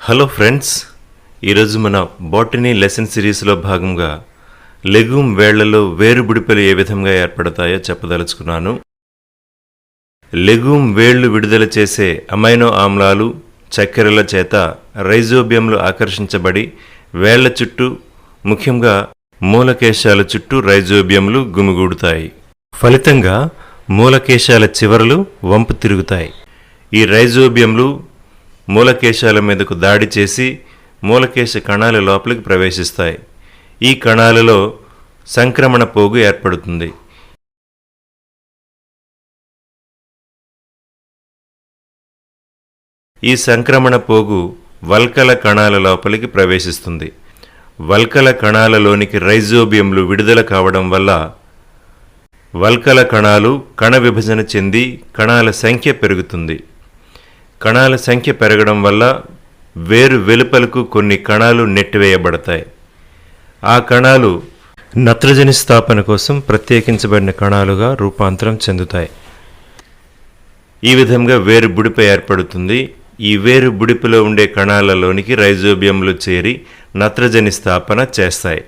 Hello friends ఈరోజు మన botany lesson సిరీస్లో భాగంగా లెగూమ్ వేళ్ళలో వేరుబుడిపెలు ఏ విధంగా ఏర్పడతాయో చెప్పదలుచుకున్నాను. లెగూమ్ వేళ్ళు విడుదల చేసే అమైనో ఆమ్లాలు చక్కెరల చేత రైజోబియంలు ఆకర్షించబడి వేళ్ళ చుట్టూ ముఖ్యంగా మూలకేశాల చుట్టూ రైజోబియంలు గుమిగూడుతాయి. ఫలితంగా మూలకేశాల చివరలు వంపు తిరుగుతాయి. ఈ రైజోబియంలు మూలకేశాల మీదకు దాడి చేసి మూలకేశ కణాల లోపలికి ప్రవేశిస్తాయి. ఈ కణాలలో సంక్రమణ పోగు ఏర్పడుతుంది. ఈ సంక్రమణ పోగు వల్కల కణాల లోపలికి ప్రవేశిస్తుంది. వల్కల కణాలలోనికి రైజోబియంలు విడుదల కావడం వల్ల వల్కల కణాలు కణ విభజన చెంది కణాల సంఖ్య పెరుగుతుంది. కణాల సంఖ్య పెరగడం వల్ల వేరు వెలుపలకు కొన్ని కణాలు నెట్టివేయబడతాయి. ఆ కణాలు నత్రజని స్థాపన కోసం ప్రత్యేకించబడిన కణాలుగా రూపాంతరం చెందుతాయి. ఈ విధంగా వేరు బుడిప ఏర్పడుతుంది. ఈ వేరు బుడిపిలో ఉండే కణాలలోనికి రైజోబియంలు చేరి నత్రజని స్థాపన చేస్తాయి.